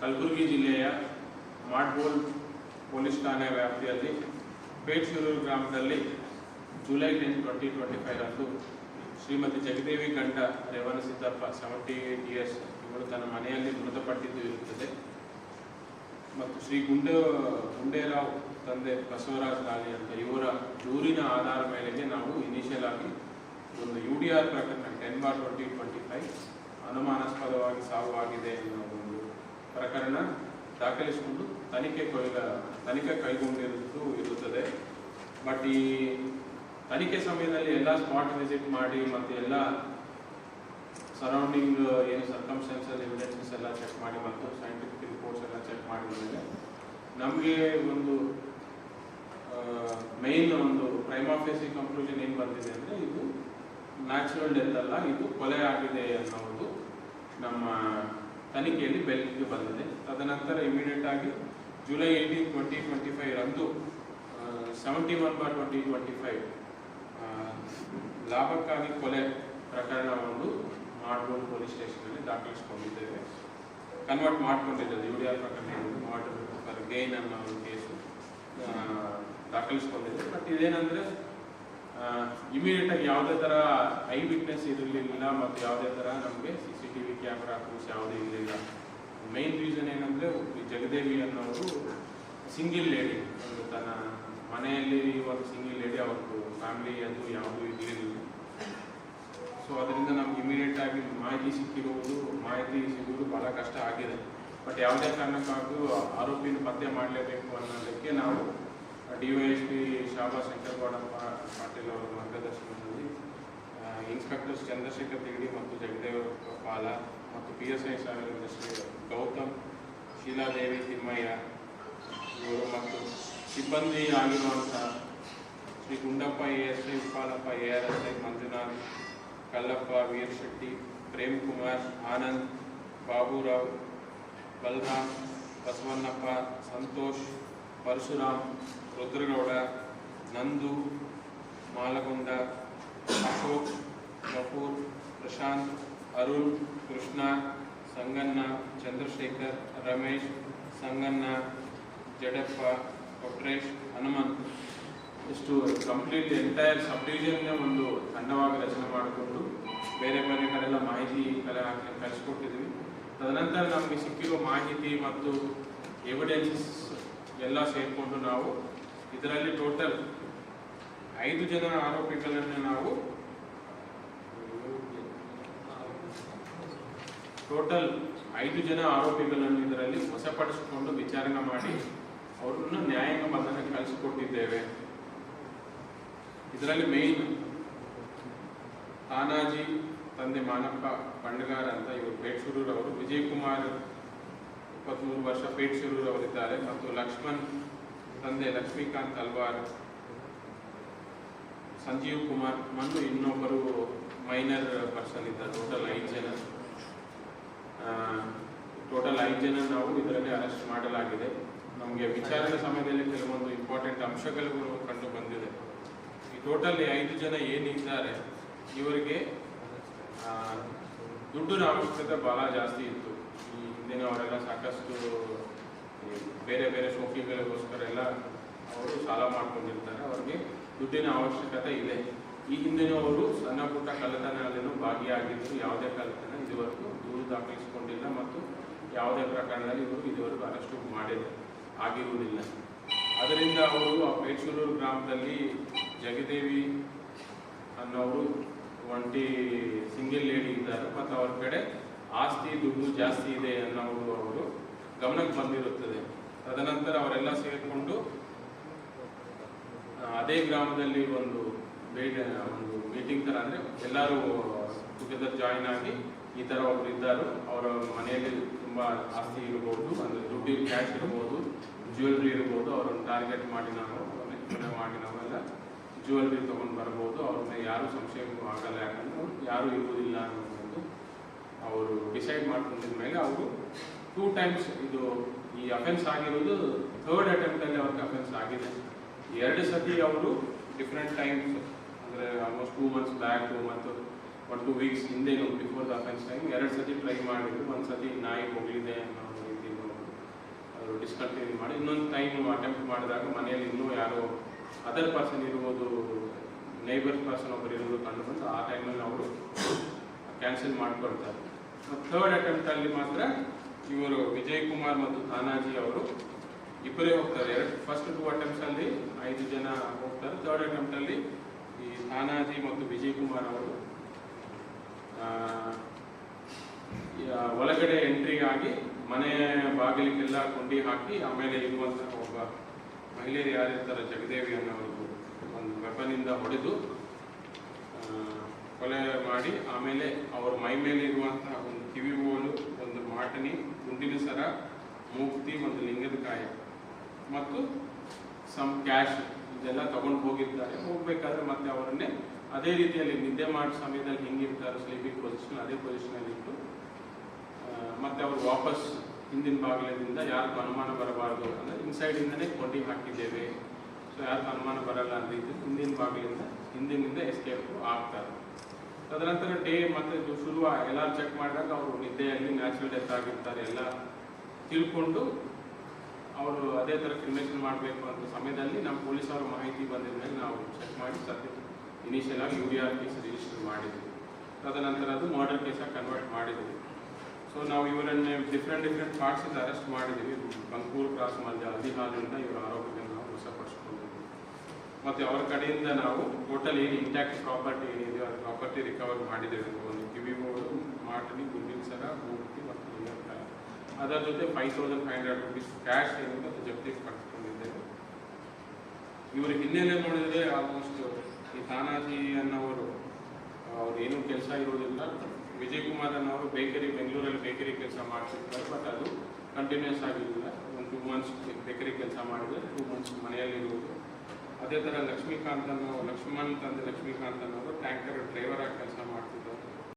ಕಲಬುರಗಿ ಜಿಲ್ಲೆಯ ಮಾಡ್ಬೋಲ್ ಪೊಲೀಸ್ ಠಾಣೆ ವ್ಯಾಪ್ತಿಯಲ್ಲಿ ಪೇಟ್ಸೂರೂರು ಗ್ರಾಮದಲ್ಲಿ July ten twenty twenty five ರಂದು ಶ್ರೀಮತಿ ಜಗದೇವಿ ಗಂಡ Revana Siddappa seventy eight years ಇವರು ತನ್ನ ಮನೆಯಲ್ಲಿ ಮೃತಪಟ್ಟಿದ್ದು ಇರುತ್ತದೆ. ಮತ್ತು ಶ್ರೀ ಗುಂಡ, ಗುಂಡೇರಾವ್ ತಂದೆ ಬಸವರಾಜ್ ಲಾಲಿ ಅಂತ ಇವರ ದೂರಿನ ಆಧಾರ ಮೇರೆಗೆ ನಾವು ಇನಿಷಿಯಲ್ ಆಗಿ ಒಂದು ಯು ಡಿ ಆರ್ ಪ್ರಕರಣ ten bar twenty twenty five ಅನುಮಾನಾಸ್ಪದವಾಗಿ ಸಾವು ಆಗಿದೆ ಅನ್ನೋ ಒಂದು ಪ್ರಕರಣ ದಾಖಲಿಸಿಕೊಂಡು ತನಿಖೆ ತನಿಖೆ ಕೈಗೊಂಡಿರುವುದು ಇರುತ್ತದೆ. ಬಟ್ ಈ ತನಿಖೆ ಸಮಯದಲ್ಲಿ ಎಲ್ಲ ಸ್ಪಾಟ್ ವಿಸಿಟ್ ಮಾಡಿ ಮತ್ತು ಎಲ್ಲ ಸರೌಂಡಿಂಗ್ ಏನು ಸರ್ಕಮ್ಸ್ಟೆನ್ಸಲ್ ಎವಿಡೆನ್ಸಸ್ ಎಲ್ಲ ಚೆಕ್ ಮಾಡಿ ಮತ್ತು ಸೈಂಟಿಫಿಕ್ ರಿಪೋರ್ಟ್ಸ್ ಎಲ್ಲ ಚೆಕ್ ಮಾಡಿದ ಮೇಲೆ ನಮಗೆ ಒಂದು ಮೇನ್ ಒಂದು ಪ್ರೈಮಾಫೇಸಿ ಕನ್ಕ್ಲೂಷನ್ ಏನು ಬಂದಿದೆ ಅಂದರೆ ಇದು ನ್ಯಾಚುರಲ್ ಡೆತ್ ಅಲ್ಲ, ಇದು ಕೊಲೆ ಆಗಿದೆ ಅನ್ನೋದು ನಮ್ಮ ತನಿಖೆಯಲ್ಲಿ ಬೆಳಕಿಗೆ ಬಂದಿದೆ. ತದನಂತರ ಇಮಿಡಿಯೇಟ್ ಆಗಿ July eighteen twenty twenty five ರಂದು seventy one bar twenty twenty five ಲಾಭಕ್ಕಾಗಿ ಕೊಲೆ ಪ್ರಕರಣ ಒಂದು ಮಾಡ್ಬೋದು ಪೊಲೀಸ್ ಸ್ಟೇಷನಲ್ಲಿ ದಾಖಲಿಸಿಕೊಂಡಿದ್ದೇವೆ. ಕನ್ವರ್ಟ್ ಮಾಡಿಕೊಂಡಿದ್ದೇವೆ. ಯು ಡಿ ಆರ್ ಪ್ರಕರಣ ಮಾಡಬೇಕು. ಫರ್ ಗೇನ್ ಅನ್ನೋ ಒಂದು ಕೇಸು ದಾಖಲಿಸ್ಕೊಂಡಿದ್ದೆ ಬಟ್ ಇದೇನಂದರೆ ಇಮಿಡಿಯೇಟಾಗಿ ಯಾವುದೇ ಥರ ಐ ವಿಟ್ನೆಸ್ ಇರಲಿಲ್ಲ ಮತ್ತು ಯಾವುದೇ ಥರ ನಮಗೆ C C T V camera clues ಯಾವುದೇ ಇರಲಿಲ್ಲ ಮೈನ್ ರೀಸನ್ ಏನಂದರೆ ಜಗದೇವಿ ಅನ್ನೋರು ಸಿಂಗಿಲ್ ಲೇಡಿ ಒಂದು ತನ್ನ ಮನೆಯಲ್ಲಿ ಒಂದು ಸಿಂಗಿಲ್ ಲೇಡಿ ಅವ್ರದ್ದು ಫ್ಯಾಮಿಲಿ ಅದು ಯಾವುದೂ ಇರಲಿಲ್ಲ. ಸೊ ಅದರಿಂದ ನಮ್ಗೆ ಇಮಿಡಿಯೇಟ್ ಆಗಿ ಮಾಹಿತಿ ಸಿಕ್ಕಿರುವುದು, ಮಾಹಿತಿ ಸಿಗುವುದು ಬಹಳ ಕಷ್ಟ ಆಗಿದೆ ಬಟ್ ಯಾವುದೇ ಕಾರಣಕ್ಕಾಗೂ ಆರೋಪಿನ ಪತ್ತೆ ಮಾಡಲೇಬೇಕು ಅನ್ನೋದಕ್ಕೆ ನಾವು ಡಿ ವೈ ಎಸ್ ಪಿ ಶಾಬಾ ಶಂಕರಗೌಡಪ್ಪ ಪಾಟೀಲ್ ಅವರ ಮಾರ್ಗದರ್ಶನದಲ್ಲಿ ಇನ್ಸ್ಪೆಕ್ಟರ್ಸ್ ಚಂದ್ರಶೇಖರ್ ತಿಗಡಿ ಮತ್ತು ಜಗದೇವ ಪಾಲ ಮತ್ತು ಪಿ ಎಸ್ ಐ ಸಾವಿರದ ಶ್ರೀ ಗೌತಮ್ ಶೀಲಾದೇವಿ ತಿಮ್ಮಯ್ಯ ಇವರು ಮತ್ತು ಸಿಬ್ಬಂದಿ ಆಗಿರುವಂಥ Shri Gundappa A S I Uppalappa A R S I Manjunath Kallappa Veer Shetty Prem Kumar Anand Baburao Balaram Basavannappa Santosh Parashuram Rudragowda Nandu Malagonda Ashok Gafoor Prashant, Arun, Krishna, Sanganna, Chandrashekhar, Ramesh, Sanganna, ಜಡಪ್ಪ, Kotresh, Hanumanth. ಇಷ್ಟು ಕಂಪ್ಲೀಟ್ ಎಂಟೈರ್ ಸಬ್ ಡಿವಿಷನ್ನೇ ಒಂದು ತಂಡವಾಗಿ ರಚನೆ ಮಾಡಿಕೊಂಡು ಬೇರೆ ಬೇರೆ ಕಡೆಲ್ಲ ಮಾಹಿತಿ ಕಲೆ ಹಾಕಿ ಕಳಿಸ್ಕೊಟ್ಟಿದ್ವಿ. ತದನಂತರ ನಮಗೆ ಸಿಕ್ಕಿರೋ ಮಾಹಿತಿ ಮತ್ತು ಎವಿಡೆನ್ಸಸ್ ಎಲ್ಲ ಸೇರಿಕೊಂಡು ನಾವು ಇದರಲ್ಲಿ ಟೋಟಲ್ ಐದು ಜನ ಆರೋಪಿಗಳನ್ನು ನಾವು ಟೋಟಲ್ ಐದು ಜನ ಆರೋಪಿಗಳನ್ನು ಇದರಲ್ಲಿ ವಶಪಡಿಸಿಕೊಂಡು ವಿಚಾರಣೆ ಮಾಡಿ ಅವರನ್ನು ನ್ಯಾಯಾಂಗ ಬಂಧನಕ್ಕೆ ಕಳಿಸಿಕೊಟ್ಟಿದ್ದೇವೆ. ಇದರಲ್ಲಿ ಮೇನ್ ತಾನಾಜಿ, ತಂದೆ ಮಾನಪ್ಪ ಬಂಡಗಾರ ಅಂತ ಇವರು ಪೇಟ್ಸೂರೂರ್ ಅವರು ವಿಜಯ್ ಕುಮಾರ್ ಇಪ್ಪತ್ತ್ಮೂರು ವರ್ಷ ಪೇಟ್ಸೂರೂರ್ ಅವರಿದ್ದಾರೆ ಮತ್ತು ಲಕ್ಷ್ಮಣ್ ತಂದೆ ಲಕ್ಷ್ಮೀಕಾಂತ್ ಅಲ್ವಾರ್ ಸಂಜೀವ್ ಕುಮಾರ್ ಮತ್ತು ಇನ್ನೊಬ್ಬರು ಮೈನರ್ ಪರ್ಸನ್ ಇದ್ದಾರೆ ಟೋಟಲ್ ಐದು ಜನ. ಟೋಟಲ್ ಐದು ಜನ ನಾವು ಇದರಲ್ಲಿ ಅರೆಸ್ಟ್ ಮಾಡಲಾಗಿದೆ. ನಮಗೆ ವಿಚಾರಣೆ ಸಮಯದಲ್ಲಿ ಕೆಲವೊಂದು ಇಂಪಾರ್ಟೆಂಟ್ ಅಂಶಗಳು ಕಂಡು ಬಂದಿದೆ. ಈ ಟೋಟಲ್ ಐದು ಜನ ಏನಿದ್ದಾರೆ, ಇವರಿಗೆ ದುಡ್ಡಿನ ಅವಶ್ಯಕತೆ ಬಹಳ ಜಾಸ್ತಿ ಇತ್ತು. ಈ ಹಿಂದಿನವರೆಲ್ಲ ಸಾಕಷ್ಟು ಬೇರೆ ಬೇರೆ ಶೋಕಿಗಳಿಗೋಸ್ಕರ ಎಲ್ಲ ಅವರು ಸಾಲ ಮಾಡ್ಕೊಂಡಿರ್ತಾರೆ. ಅವ್ರಿಗೆ ದುಡ್ಡಿನ ಅವಶ್ಯಕತೆ ಇದೆ. ಈ ಅವರು ಸಣ್ಣ ಪುಟ್ಟ ಕಳ್ಳತನದಲ್ಲಿನೂ ಭಾಗಿಯಾಗಿದ್ದು ಯಾವುದೇ ಕಳ್ಳತನ ಇದುವರೆಗೂ ದೂರು ದಾಖಲಿಸಿಕೊಂಡಿಲ್ಲ ಮತ್ತು ಯಾವುದೇ ಪ್ರಕರಣದಲ್ಲಿ ಇವರು ಇದುವರೆಗೂ ಅರೆಸ್ಟು ಮಾಡಿಲ್ಲ, ಆಗಿರುವುದಿಲ್ಲ. ಅದರಿಂದ ಅವರು ಆ ಪೇಚೂರೂರು ಗ್ರಾಮದಲ್ಲಿ ಜಗದೇವಿ ಅನ್ನೋರು ಒಂಟಿ ಸಿಂಗಲ್ ಲೇಡಿ ಇದ್ದಾರೆ. ಮತ್ತು ಅವ್ರ ಕಡೆ ಆಸ್ತಿ ದುಡ್ಡು ಜಾಸ್ತಿ ಇದೆ ಅನ್ನೋರು ಅವರು ಗಮನಕ್ಕೆ ಬಂದಿರುತ್ತದೆ. ತದನಂತರ ಅವರೆಲ್ಲ ಸೇರಿಕೊಂಡು ಅದೇ ಗ್ರಾಮದಲ್ಲಿ ಒಂದು ಒಂದು ಮೀಟಿಂಗ್ ಥರ ಅಂದರೆ ಎಲ್ಲರೂ ಟುಗೆದರ್ ಜಾಯಿನ್ ಆಗಿ ಈ ಥರ ಒಬ್ರು ಇದ್ದಾರೆ. ಅವರ ಮನೆಯಲ್ಲಿ ತುಂಬ ಆಸ್ತಿ ಇರ್ಬೋದು, ಅಂದರೆ ದುಡ್ಡು ಕ್ಯಾಶ್ ಇರ್ಬೋದು ಜ್ಯುವೆಲ್ರಿ ಇರ್ಬೋದು. ಅವರನ್ನು ಟಾರ್ಗೆಟ್ ಮಾಡಿ ನಾವು, ಅವ್ರನ್ನ ಮಾಡಿ ನಾವೆಲ್ಲ ಜ್ಯುವೆಲ್ರಿ ತೊಗೊಂಡು ಬರ್ಬೋದು. ಅವ್ರನ್ನ ಯಾರು ಸಂಶಯ ಆಗಲ್ಲ. ಯಾಕಂದ್ರೆ ಯಾರೂ ಇರುವುದಿಲ್ಲ ಅನ್ನೋದು ಅವರು ಡಿಸೈಡ್ ಮಾಡ್ಕೊಂಡಿದ ಮೇಲೆ ಅವರು ಟೂ ಟೈಮ್ಸ್ ಇದು ಈ ಅಫೆನ್ಸ್ ಆಗಿರೋದು ಥರ್ಡ್ ಅಟೆಂಪ್ಟಲ್ಲಿ ಅವ್ರಿಗೆ ಅಫೆನ್ಸ್ ಆಗಿದೆ. ಎರಡು ಸತಿ ಅವರು ಡಿಫ್ರೆಂಟ್ ಟೈಮ್ಸ್ ಅಂದರೆ ಆಲ್ಮೋಸ್ಟ್ ಟೂ ಮಂತ್ಸ್ ಬ್ಯಾಕ್ ಮತ್ತು ಒನ್ ಟೂ ವೀಕ್ಸ್ ಹಿಂದೆ ಬಿಫೋರ್ ದ ಅಫೆನ್ಸ್ ಟೈಮ್ ಎರಡು ಸತಿ ಟ್ರೈ ಮಾಡಿದ್ರು, ಒಂದು ಸತಿ ನಾಯಿ ಹೋಗಲಿದೆ ಅನ್ನೋ ರೀತಿ ಅವರು ಡಿಸ್ಕಂಟಿನ್ಯೂ ಮಾಡಿ, ಇನ್ನೊಂದು ಟೈಮ್ ಅಟೆಂಪ್ಟ್ ಮಾಡಿದಾಗ ಮನೆಯಲ್ಲಿ ಇನ್ನೂ ಯಾರೋ ಅದರ್ ಪರ್ಸನ್ ಇರ್ಬೋದು ನೈಬರ್ ಪರ್ಸನ್ ಒಬ್ಬರು ಇರೋದು ಕಂಡು ಬಂದು ಆ ಟೈಮಲ್ಲಿ ಅವರು ಕ್ಯಾನ್ಸಲ್ ಮಾಡ್ಕೊಳ್ತಾರೆ. ಥರ್ಡ್ ಅಟೆಂಪ್ಟಲ್ಲಿ ಮಾತ್ರ ಇವರು ವಿಜಯ್ ಕುಮಾರ್ ಮತ್ತು ತಾನಾಜಿ ಅವರು ಇಬ್ಬರೇ ಹೋಗ್ತಾರೆ. ಎರಡು ಫಸ್ಟ್ ಟೂ ಅಟೆಂಪ್ಟ್ಸಲ್ಲಿ ಐದು ಜನ ಹೋಗ್ತಾರೆ. ಥರ್ಡ್ ಅಟೆಂಪ್ಟಲ್ಲಿ ಈ ತಾನಾಜಿ ಮತ್ತು ವಿಜಯ್ ಕುಮಾರ್ ಅವರು ಒಳಗಡೆ ಎಂಟ್ರಿ ಆಗಿ ಮನೆ ಬಾಗಿಲಿಗೆಲ್ಲ ಕೊಂಡಿ ಹಾಕಿ ಆಮೇಲೆ ಇರುವಂತಹ ಒಬ್ಬ ಮಹಿಳೆಯರು ಯಾರಿರ್ತಾರೆ? ಜಗದೇವಿ ಅನ್ನೋರು ಒಂದು ವೆಪನಿಂದ ಹೊಡೆದು ಕೊಲೆ ಮಾಡಿ ಆಮೇಲೆ ಅವ್ರ ಮೈ ಮೇಲೆ ಇರುವಂತಹ ಒಂದು ಕಿವಿ ಒಂದು ಮಾಟನಿ, ಗುಂಡಿನ ಸರ, ಮೂರ್ತಿ, ಒಂದು ಲಿಂಗದ ಕಾಯ ಮತ್ತು ಸಮ್ ಕ್ಯಾಶ್ ಇದೆಲ್ಲ ತಗೊಂಡು ಹೋಗಿದ್ದಾರೆ. ಹೋಗ್ಬೇಕಾದ್ರೆ ಮತ್ತೆ ಅವರನ್ನೇ ಅದೇ ರೀತಿಯಲ್ಲಿ ನಿದ್ದೆ ಮಾಡೋ ಸಮಯದಲ್ಲಿ ಹೆಂಗಿರ್ತಾರೆ ಸ್ಲೀಪಿಂಗ್ ಪೊಸಿಷನ್ ಅದೇ ಪೊಸಿಷನಲ್ಲಿ ಇಟ್ಟು ಮತ್ತೆ ಅವರು ವಾಪಸ್ ಹಿಂದಿನ ಬಾಗಿಲದಿಂದ ಯಾರಿಗೂ ಅನುಮಾನ ಬರಬಾರ್ದು ಅಂದರೆ ಇನ್ಸೈಡಿಂದನೇ ಕೊಂಡಿ ಹಾಕಿದ್ದೇವೆ. ಸೊ ಯಾರಿಗೂ ಅನುಮಾನ ಬರಲ್ಲ ಅಂತ ಇದ್ದು ಹಿಂದಿನ ಬಾಗಿಲಿಂದ, ಹಿಂದಿನಿಂದ ಎಸ್ಕೇಪ್ ಆಗ್ತಾರೆ. ತದನಂತರ ಡೇ ಮತ್ತೆ ಶುರುವ ಎಲ್ಲ ಎಲ್ಲರೂ ಚೆಕ್ ಮಾಡಿದಾಗ ಅವರು ನಿದ್ದೆಯಲ್ಲಿ ನ್ಯಾಚುರಲ್ ಡೆತ್ ಆಗಿರ್ತಾರೆ. ಎಲ್ಲ ತಿಳ್ಕೊಂಡು ಅವರು ಅದೇ ಥರ ಕ್ರಿಮಿನೇಷನ್ ಮಾಡಬೇಕು ಅಂತ ಸಮಯದಲ್ಲಿ ನಮ್ಮ ಪೊಲೀಸ್ ಅವರ ಮಾಹಿತಿ ಬಂದಿದ ಮೇಲೆ ನಾವು ಚೆಕ್ ಮಾಡಿ ಸದ್ಯ ಇನಿಷಿಯಲ್ ಆಗಿ ಯು ಆರ್ ಕೇಸ್ ರಿಜಿಸ್ಟರ್ ಮಾಡಿದ್ವಿ. ತದನಂತರ ಅದು ಮರ್ಡರ್ ಕೇಸಾಗಿ ಕನ್ವರ್ಟ್ ಮಾಡಿದ್ವಿ. ಸೊ ನಾವು ಇವರನ್ನೇ ಡಿಫ್ರೆಂಟ್ ಡಿಫ್ರೆಂಟ್ ಪಾರ್ಟ್ಸಿಂದ ಅರೆಸ್ಟ್ ಮಾಡಿದ್ದೀವಿ ಬಂಕೂರು ಕ್ರಾಸ್ ಮಧ್ಯ ಹದಿಹಾಲಿಂದ ಇವರ ಆರೋಪಗಳನ್ನು ನಾವು ವಶಪಡಿಸ್ಕೊಂಡಿದ್ವಿ. ಮತ್ತು ಅವರ ಕಡೆಯಿಂದ ನಾವು ಟೋಟಲ್ ಏನು ಇಂಟ್ಯಾಕ್ಟ್ ಪ್ರಾಪರ್ಟಿ ಏನಿದೆ ಅದು ಪ್ರಾಪರ್ಟಿ ರಿಕವರ್ ಮಾಡಿದ್ದೇವೆ ಒಂದು ಕಿವಿ ಬೋರ್ಡು ಮಾಟಲಿ ಗುಂಡಿನ ಸರ ಅದರ ಜೊತೆ five thousand five hundred rupees cash ಏನಿದೆ ಜಪ್ತಿ ಪಡಿಸ್ಕೊಂಡಿದ್ದೇವೆ ಇವರು ಇವರ ಹಿನ್ನೆಲೆ ನೋಡಿದರೆ ಆಲ್ಮೋಸ್ಟ್ ಈ ತಾನಾಜಿ ಅನ್ನೋರು ಅವ್ರು ಏನು ಕೆಲಸ ಇರೋದಿಲ್ಲ. ವಿಜಯ್ ಕುಮಾರ್ ಅನ್ನೋರು ಬೇಕರಿ ಬೆಂಗಳೂರಲ್ಲಿ ಬೇಕರಿ ಕೆಲಸ ಮಾಡ್ತಿರ್ತಾರೆ ಬಟ್ ಅದು ಕಂಟಿನ್ಯೂಸ್ ಆಗಿರಲಿಲ್ಲ ಒಂದು ಟೂ ಮಂತ್ಸ್ ಬೇಕರಿ ಕೆಲಸ ಮಾಡಿದರೆ ಟೂ ಮಂತ್ಸ್ ಮನೆಯಲ್ಲಿರುವುದು ಅದೇ ಥರ ಲಕ್ಷ್ಮೀಕಾಂತ್ ಅನ್ನೋ ಲಕ್ಷ್ಮಣ್ ತಂದೆ ಲಕ್ಷ್ಮೀಕಾಂತ್ ಅನ್ನೋರು ಟ್ಯಾಂಕರ್ ಡ್ರೈವರ್ ಆಗಿ ಕೆಲಸ ಮಾಡ್ತಿದ್ದಾರೆ.